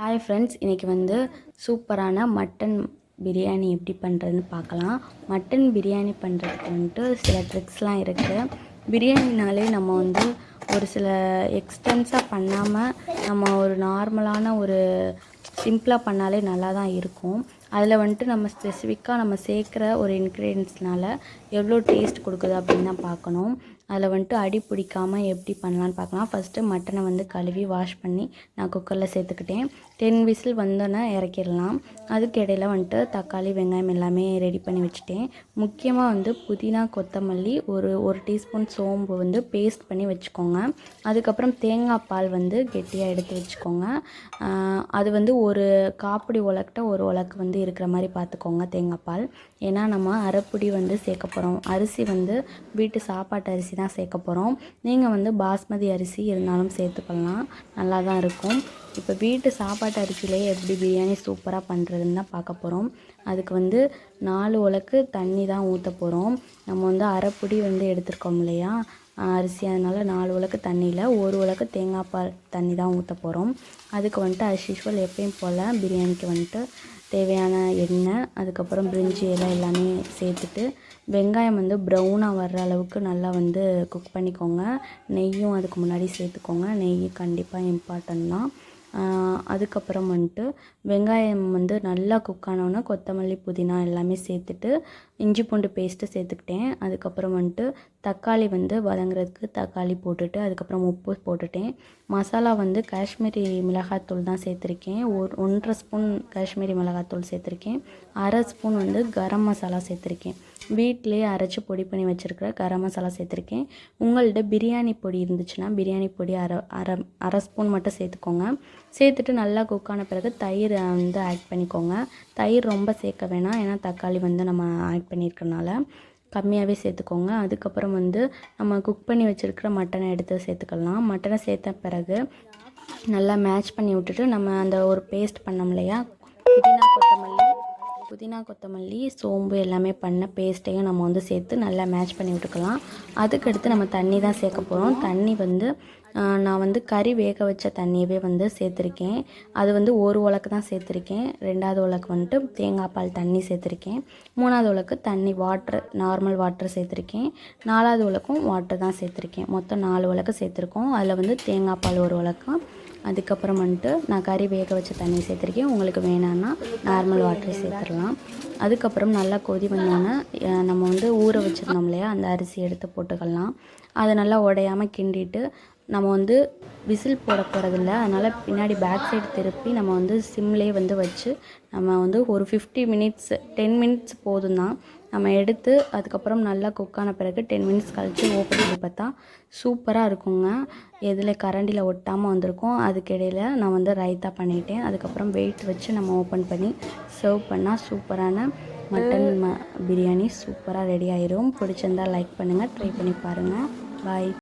Hi friends இன்றைக்கி வந்து சூப்பரான மட்டன் பிரியாணி எப்படி பண்ணுறதுன்னு பார்க்கலாம். மட்டன் பிரியாணி பண்ணுறதுக்கு வந்துட்டு சில ட்ரிக்ஸ்லாம் இருக்குது பிரியாணினாலே நம்ம வந்து ஒரு சில எக்ஸ்டென்ஸாக பண்ணாமல் நம்ம ஒரு நார்மலான ஒரு சிம்பிளாக பண்ணாலே நல்லா தான் இருக்கும். அதில் வந்துட்டு நம்ம ஸ்பெசிஃபிக்காக நம்ம சேர்க்குற ஒரு இன்க்ரீடியன்ஸ்னால் எவ்வளோ டேஸ்ட் கொடுக்குது அப்படின்னு தான் பார்க்கணும். அதில் வந்துட்டு அடி பிடிக்காமல் எப்படி பண்ணலான்னு பார்க்கலாம். ஃபஸ்ட்டு மட்டனை வந்து கழுவி வாஷ் பண்ணி நான் குக்கரில் சேர்த்துக்கிட்டேன். டென் விசில் வந்தோன்னே இறக்கிடலாம். அதுக்கு இடையில வந்துட்டு தக்காளி வெங்காயம் எல்லாமே ரெடி பண்ணி வச்சுட்டேன். முக்கியமாக வந்து புதினா கொத்தமல்லி ஒரு ஒரு டீஸ்பூன் சோம்பு வந்து பேஸ்ட் பண்ணி வச்சுக்கோங்க. அதுக்கப்புறம் தேங்காய் பால் வந்து கெட்டியாக எடுத்து வச்சுக்கோங்க. அது வந்து ஒரு காப்பிடி உலக்கிட்ட ஒரு உலக்கு வந்து இருக்கிற மாதிரி பார்த்துக்கோங்க தேங்காய் பால். ஏன்னா நம்ம அரைப்புடி வந்து சேர்க்க போகிறோம் அரிசி வந்து வீட்டு சாப்பாட்டு அரிசி தான் சேர்க்க போகிறோம் நீங்கள் வந்து பாஸ்மதி அரிசி இருந்தாலும் சேர்த்துக்கலாம். நல்லா தான் இருக்கும். இப்போ வீட்டு சாப்பாட்டு அரிசியிலே எப்படி பிரியாணி சூப்பராக பண்ணுறதுன்னு தான் பார்க்க போகிறோம் அதுக்கு வந்து நாலு உலக்கு தண்ணி தான் ஊற்ற போகிறோம் நம்ம வந்து அரைப்பொடி வந்து எடுத்துருக்கோம் இல்லையா? அரிசி. அதனால் நாலு உலக்கு தண்ணியில் ஒரு உலக்கு தேங்காய் பால் தண்ணி தான் ஊற்ற போகிறோம் அதுக்கு வந்துட்டு அஸ் யூஷுவல் எப்பயும் போல் பிரியாணிக்கு வந்துட்டு தேவையான எண்ணெய் அதுக்கப்புறம் பிரிஞ்சி இலை எல்லாமே சேர்த்துட்டு வெங்காயம் வந்து ப்ரௌனாக வர்ற அளவுக்கு நல்லா வந்து குக் பண்ணிக்கோங்க. நெய்யும் அதுக்கு முன்னாடி சேர்த்துக்கோங்க. நெய் கண்டிப்பாக இம்பார்ட்டன்ட் தான். அதுக்கப்புறம் வந்துட்டு வெங்காயம் வந்து நல்லா குக் ஆனோன்னே கொத்தமல்லி புதினா எல்லாமே சேர்த்துட்டு இஞ்சி பூண்டு பேஸ்ட்டு சேர்த்துக்கிட்டேன். அதுக்கப்புறம் வந்துட்டு தக்காளி வந்து வதங்குறதுக்கு தக்காளி போட்டுட்டு அதுக்கப்புறம் உப்பு போட்டுட்டேன். மசாலா வந்து காஷ்மீரி மிளகாத்தூள் தான் சேர்த்துருக்கேன். ஒரு ஒன்றரை ஸ்பூன் காஷ்மீரி மிளகாத்தூள் சேர்த்துருக்கேன். அரை ஸ்பூன் வந்து கரம் மசாலா சேர்த்துருக்கேன். வீட்டிலேயே அரைச்சி பொடி பண்ணி வச்சுருக்கிற கரம் மசாலா சேர்த்துருக்கேன். உங்கள்கிட்ட பிரியாணி பொடி இருந்துச்சுன்னா பிரியாணி பொடி அரை அரை அரை ஸ்பூன் மட்டும் சேர்த்துக்கோங்க. சேர்த்துட்டு நல்லா குக் ஆன பிறகு தயிர் வந்து ஆட் பண்ணிக்கோங்க. தயிர் ரொம்ப சேர்க்க வேணாம் ஏன்னா தக்காளி வந்து நம்ம ஆட் பண்ணியிருக்கனால கம்மியாகவே சேர்த்துக்கோங்க. அதுக்கப்புறம் வந்து நம்ம குக் பண்ணி வச்சுருக்கிற மட்டனை எடுத்து சேர்த்துக்கலாம். மட்டனை சேர்த்த பிறகு நல்லா மேட்ச் பண்ணி விட்டுட்டு நம்ம அந்த ஒரு பேஸ்ட் பண்ணோம் இல்லையா? புதினா கொத்தமல்லி புதினா கொத்தமல்லி சோம்பு எல்லாமே பண்ண பேஸ்ட்டையும் நம்ம வந்து சேர்த்து நல்லா மேட்ச் பண்ணி விட்டுக்கலாம். அதுக்கடுத்து நம்ம தண்ணி தான் சேர்க்க போகிறோம் தண்ணி வந்து நான் வந்து கறி வேக வச்ச தண்ணியவே வந்து சேர்த்துருக்கேன். அது வந்து ஒரு உலக்கு தான் சேர்த்துருக்கேன். ரெண்டாவது உலக்கு வந்துட்டு தேங்காய் பால் தண்ணி சேர்த்துருக்கேன். மூணாவது உலக்கு தண்ணி வாட்ரு நார்மல் வாட்ரு சேர்த்துருக்கேன். நாலாவது உலக்கும் வாட்டர் தான் சேர்த்துருக்கேன். மொத்தம் நாலு உலக்கு சேர்த்துருக்கோம். அதில் வந்து தேங்காய் பால் ஒரு உலக்கம் அதுக்கப்புறம் வந்துட்டு நான் கறி வேக வச்ச தண்ணி சேர்த்துருக்கேன். உங்களுக்கு வேணான்னா நார்மல் வாட்டர் சேர்த்துடலாம் அதுக்கப்புறம் நல்லா கொதி வந்தோன்னே நம்ம வந்து ஊற வச்சுருந்தோம் இல்லையா அந்த அரிசி எடுத்து போட்டுக்கலாம். அதை நல்லா உடையாமல் கிண்டிட்டு நம்ம வந்து விசில் போட போகிறதில்ல அதனால் பின்னாடி பேக் சைடு திருப்பி நம்ம வந்து சிம்லேயே வந்து வச்சு நம்ம வந்து ஒரு ஃபிஃப்டி மினிட்ஸ் டென் மினிட்ஸ் போதும் தான் நம்ம எடுத்து அதுக்கப்புறம் நல்லா குக்கான பிறகு டென் மினிட்ஸ் கழித்து ஓப்பன் பண்ணி பார்த்தா சூப்பராக இருக்குங்க. எதில் கரண்டியில் ஒட்டாமல் வந்திருக்கும் அதுக்கிடையில் நான் வந்து ரைத்தா பண்ணிட்டேன். அதுக்கப்புறம் வெயிட் வச்சு நம்ம ஓப்பன் பண்ணி சர்வ் பண்ணால் சூப்பரான மட்டன் ம பிரியாணி சூப்பராக ரெடி ஆயிரும். பிடிச்சிருந்தா லைக் பண்ணுங்கள் ட்ரை பண்ணி பாருங்கள் பாய்